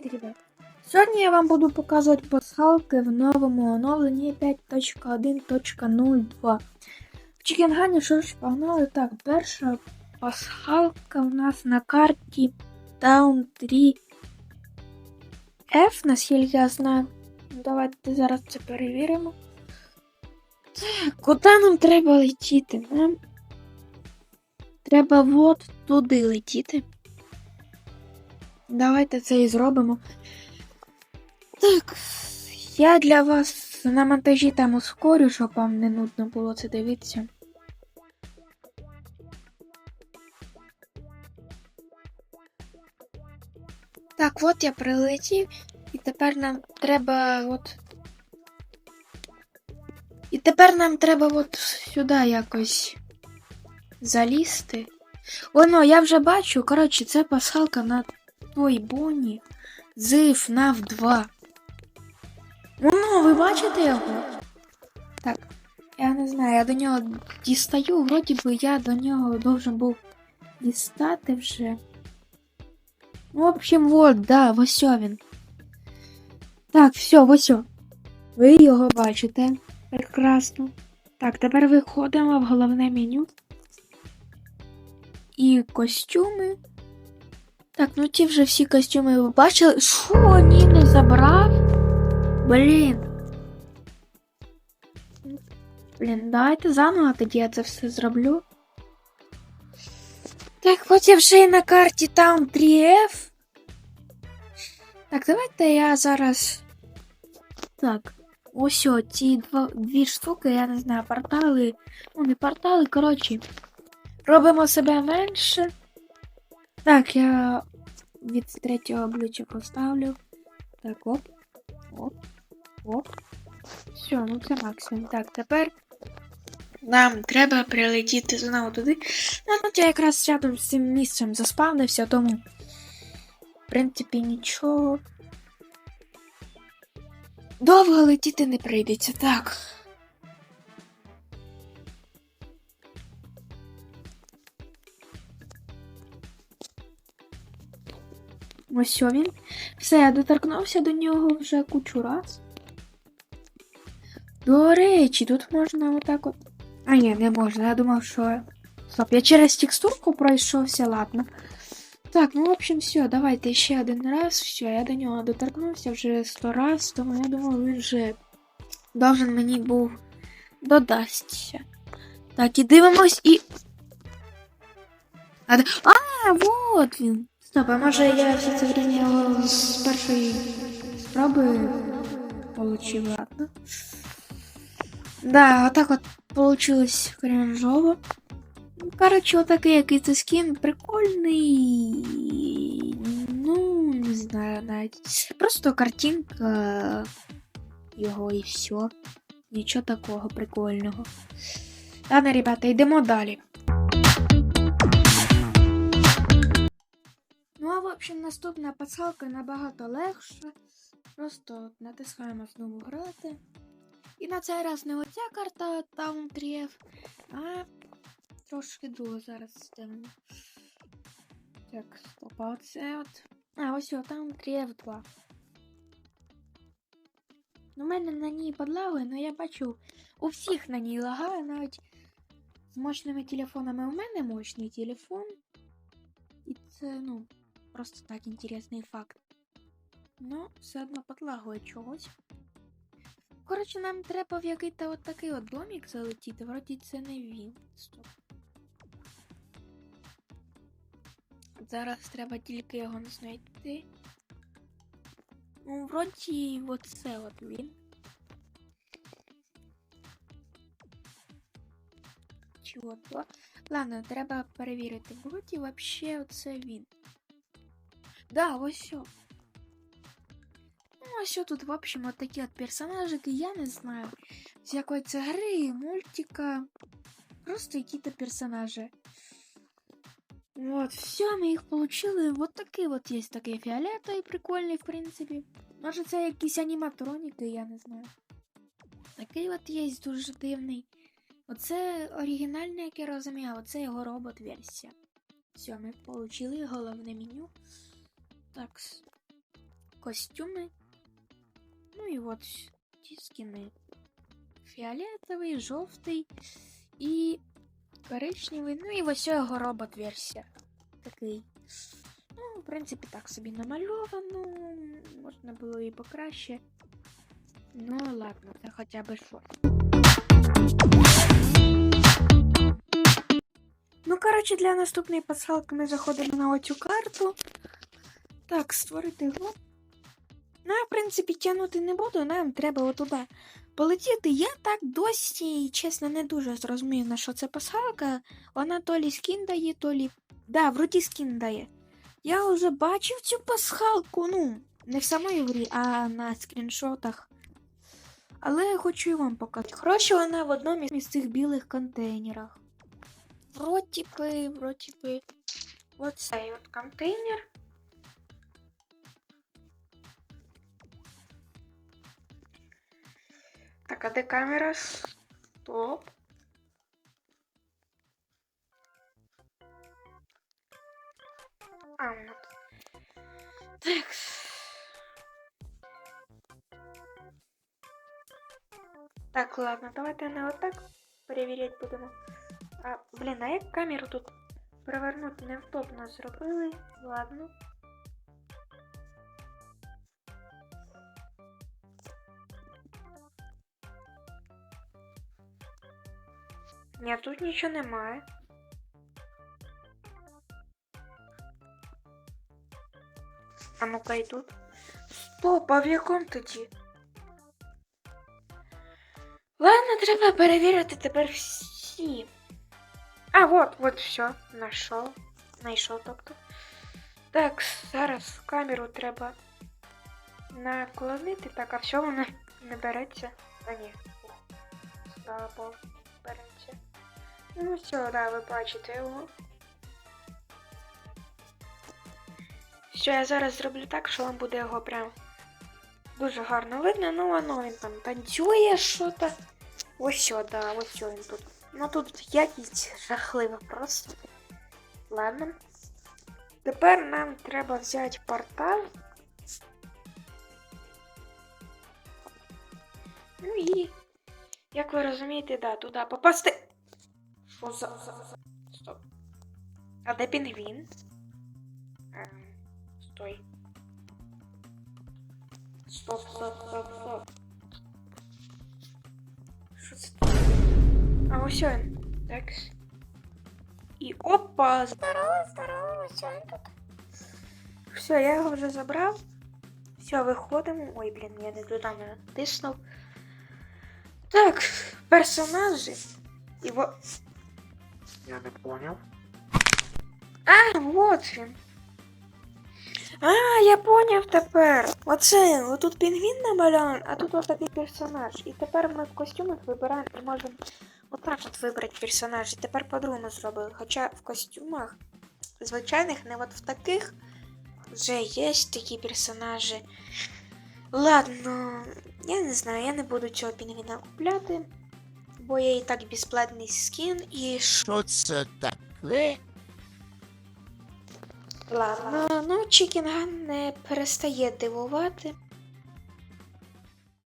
Привіт, ребят! Сьогодні я вам буду показувати пасхалки в новому оновленні 5.1.02. В Чікенгані що ж погнали? Так, перша пасхалка у нас на карті Town 3 F, наскільки я знаю. Давайте зараз це перевіримо. Так, куди нам треба летіти? Нам треба от туди летіти. Давайте це і зробимо. Так, я для вас на монтажі там ускорю, щоб вам не нудно було це дивитися. Так, от я прилетів, і тепер нам треба от. І тепер нам треба от сюди якось залізти. Воно, я вже бачу, коротше, це пасхалка на той Бонні з FNAF 2. Воно, ви бачите його? Так, я не знаю, я до нього дістаю, вроді би я до нього должен був дістати вже. Ну, в общем, вот, да, ось він. Так, все, ось. Ви його бачите. Прекрасно. Так, тепер виходимо в головне меню. І костюми. Так, ну ті вже всі костюми ви бачили. Що, ні, не забрав? Блін. Блін, давайте заново тоді я це все зроблю. Так, от я вже і на карті там 3F. Так, давайте я зараз. Так. Ось ці два, дві штуки, я не знаю, портали. Ну, не портали, коротше. Робимо себе менше. Так, я від третього обличчя поставлю. Так, оп. Оп. Оп. Все, ну це максимум. Так, тепер нам треба прилетіти знову туди. Ну, тут я якраз рядом з цим місцем заспавнився, тому, в принципі, нічого. Довго летіти не прийдеться, так. Ось він. Все, я доторкнувся до нього вже кучу раз. До речі, тут можна отак от. А ні, не можна. Я думав, що. Стоп, я через текстурку пройшовся, ладно. Так, ну в общем, все, давайте ще один раз. Все, я до нього доторкнувся вже сто раз, тому я думаю, він вже должен мені був додастися. Так, і дивимось і. А, а вот він. Стоп, а може я все це время з першої спроби получив, ладно. Да, отак от получилось кринжово. Ну, Коротше, отакий який це скін прикольний. Ну, не знаю навіть. Просто картинка його і все. Нічого такого прикольного. Ладно, ребята, йдемо далі. Ну, общем, наступна пасхалка набагато легша. Просто натискаємо знову грати. І на цей раз не оця карта Town 3F, а трошки друга зараз. Так, стоп, а оце от. А, ось о, там 3F2. Ну, в мене на ній подлагує, але я бачу, у всіх на ній лагає, навіть з мощними телефонами. У мене мощний телефон. І це, ну, просто так інтересний факт. Ну, все одно подлагує чогось. Коротше, нам треба в який-то от такий от домик залетіти. Вроді це не він. Стоп. Зараз треба тільки його знайти. Ну, вроді оце от він. Чого то? Ладно, треба перевірити. Вроді вообще оце він. Да, ось все. Ну, а що тут, в общем, от такі от персонажики, я не знаю. З якої це гри, мультика. Просто якісь персонажі. Вот, все, мы их получили. Вот такие вот есть такие фиолетовые, прикольные, в принципе. Може, це якісь аніматроніки, я не знаю. Такий от є дуже дивний. Оце оригінальний, як я розумію, а оце його робот-версія. Все, ми получили головне меню. Так. костюми. Ну і от ті скіни. Фіолетовий, жовтий і коричневий. Ну і ось його робот-версія. Такий. Ну, в принципі, так собі намальовано. Можна було і покраще. Ну, ладно, це хоча б щось. Ну, коротше, для наступної пасхалки ми заходимо на оцю карту. Так, створити гру. Ну, я, в принципі, тягнути не буду, нам треба отуда полетіти. Я так досі, чесно, не дуже зрозумію, на що це пасхалка. Вона то лі скін дає, то лі. Да, вроді скін дає. Я вже бачив цю пасхалку, ну, не в самій грі, а на скріншотах. Але я хочу і вам показати. Коротше, вона в одному із цих білих контейнерах. Вроді би, вроді би. Оцей от контейнер. Так, а де камера? Стоп. А, вот. Так. Так, ладно, давайте не отак перевіряти будемо. А, блін, а як камеру тут перевернути невдобно зробили? Ладно. Ні, тут нічого немає. А ну-ка і тут. Стоп, а в якому тоді? Ладно, треба перевірити тепер всі. А, вот, вот все. Нашов. Знайшов, тобто. Так, зараз камеру треба наклонити. Так, а все воно не береться. А ні. Береться. Ну все, да, ви бачите його. Що я зараз зроблю так, що вам буде його прям дуже гарно видно. Ну, воно він там танцює що-то. Ось що, да, ось що він тут. Ну тут якість жахлива просто. Ладно. Тепер нам треба взяти портал. Ну і, як ви розумієте, да, туди попасти. Що за. Стоп. А де пінгвін? Ем, Стой. Стоп, стоп, стоп, стоп. Що це таке? А ось він. Так. І опа! Здорово, здорово, ось він тут. Все, я його вже забрав. Все, виходимо. Ой, блін, я не туди натиснув. Так, персонажі. Його. Я не понял. А, вот він. А, я поняв тепер. Оце, отут пінгвін намальований, а тут отакий персонаж. І тепер ми в костюмах вибираємо і можемо отак от вибрати персонаж. І тепер по-другому зробили. Хоча в костюмах звичайних, не от в таких вже є такі персонажі. Ладно, я не знаю, я не буду цього пінгвіна купляти, бо є і так безплатний скін і Що це таке? Ладно, ну Чікінган не перестає дивувати.